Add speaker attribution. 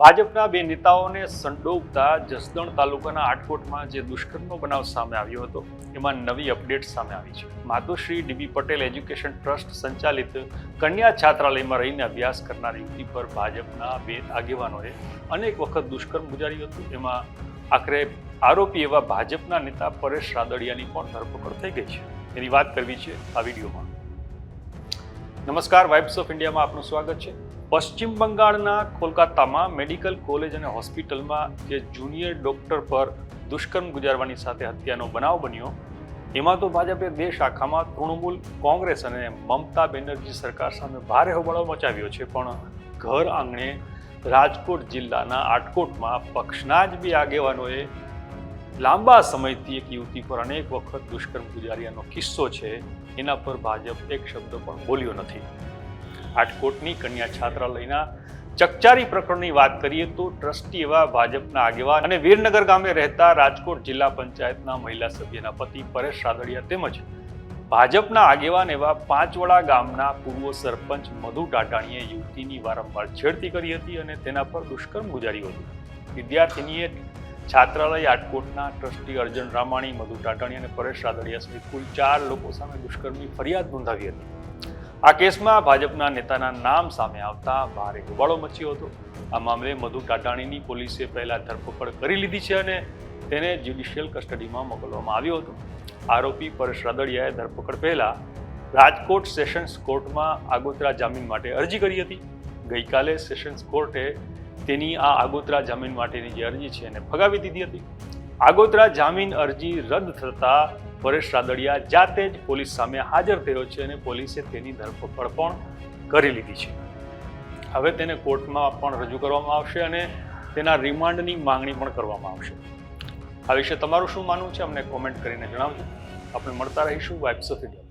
Speaker 1: ભાજપના બે નેતાઓને સંડોવતા જસદણ તાલુકાના આટકોટમાં જે દુષ્કર્મનો બનાવ સામે આવ્યો હતો, એમાં નવી અપડેટ સામે આવી છે. માતુશ્રી ડીબી પટેલ એજ્યુકેશન ટ્રસ્ટ સંચાલિત કન્યા છાત્રાલયમાં રહીને અભ્યાસ કરનાર યુવતી પર ભાજપના બે આગેવાનોએ અનેક વખત દુષ્કર્મ ગુજાર્યું હતું. એમાં આખરે આરોપી એવા ભાજપના નેતા પરેશ રાદડિયાની પણ ધરપકડ થઈ ગઈ છે. એની વાત કરવી છે આ વિડીયોમાં. નમસ્કાર, વાઇબ્સ ઓફ ઇન્ડિયામાં આપનું સ્વાગત છે. પશ્ચિમ બંગાળના કોલકાતામાં મેડિકલ કોલેજ અને હોસ્પિટલમાં જે જુનિયર ડોક્ટર પર દુષ્કર્મ ગુજારવાની સાથે હત્યાનો બનાવ બન્યો, એમાં તો ભાજપે દેશ આખામાં તૃણમૂલ, કોંગ્રેસ અને મમતા બેનર્જી સરકાર સામે ભારે હોબાળો મચાવ્યો છે. પણ ઘર આંગણે રાજકોટ જિલ્લાના આટકોટમાં પક્ષના જ બે આગેવાનોએ લાંબા સમયથી એક યુવતી પર અનેક વખત દુષ્કર્મ ગુજાર્યાનો કિસ્સો છે. એના પર ભાજપ એક શબ્દ પણ બોલ્યો નથી. આટકોટની કન્યા છાત્રાલયના ચકચારી પ્રકરણની વાત કરીએ તો ટ્રસ્ટી એવા ભાજપના આગેવાન અને વીરનગર ગામે રહેતા રાજકોટ જિલ્લા પંચાયતના મહિલા સભ્યના પતિ પરેશ રાદડિયા તેમજ ભાજપના આગેવાન એવા પાંચવડા ગામના પૂર્વ સરપંચ મધુ ટાટાણીએ યુવતીની વારંવાર છેડતી કરી હતી અને તેના પર દુષ્કર્મ ગુજાર્યું હતું. વિદ્યાર્થીનીએ છાત્રાલય આટકોટના ટ્રસ્ટી અર્જન રામાણી, મધુ ટાટાણી અને પરેશ રાદડિયા સહિત કુલ ચાર લોકો સામે દુષ્કર્મની ફરિયાદ નોંધાવી હતી. આ કેસમાં ભાજપના નેતાના નામ સામે આવતા ભારે હોબાળો મચ્યો હતો. આ મામલે મધુ ટાટાણીની પોલીસે પહેલા ધરપકડ કરી લીધી છે અને તેને જ્યુડિશિયલ કસ્ટડીમાં મોકલવામાં આવ્યો હતો. આરોપી પરેશ રાદડિયાએ ધરપકડ પહેલા રાજકોટ સેશન્સ કોર્ટમાં આગોતરા જામીન માટે અરજી કરી હતી. ગઈકાલે સેશન્સ કોર્ટે તેની આ આગોતરા જામીન માટેની જે અરજી છે એને ફગાવી દીધી હતી. આગોતરા જામીન અરજી રદ થતા પરેશ રાદડિયા જાતે જ પોલીસ સામે હાજર થયો છે અને પોલીસે તેની ધરપકડ પણ કરી લીધી છે. હવે તેને કોર્ટમાં પણ રજૂ કરવામાં આવશે અને તેના રિમાન્ડની માંગણી પણ કરવામાં આવશે. આ વિશે તમારું શું માનવું છે? અમને કોમેન્ટ કરીને જણાવજો. આપણે મળતા રહીશું વાઇબ્સ ઓફ ઇન્ડિયા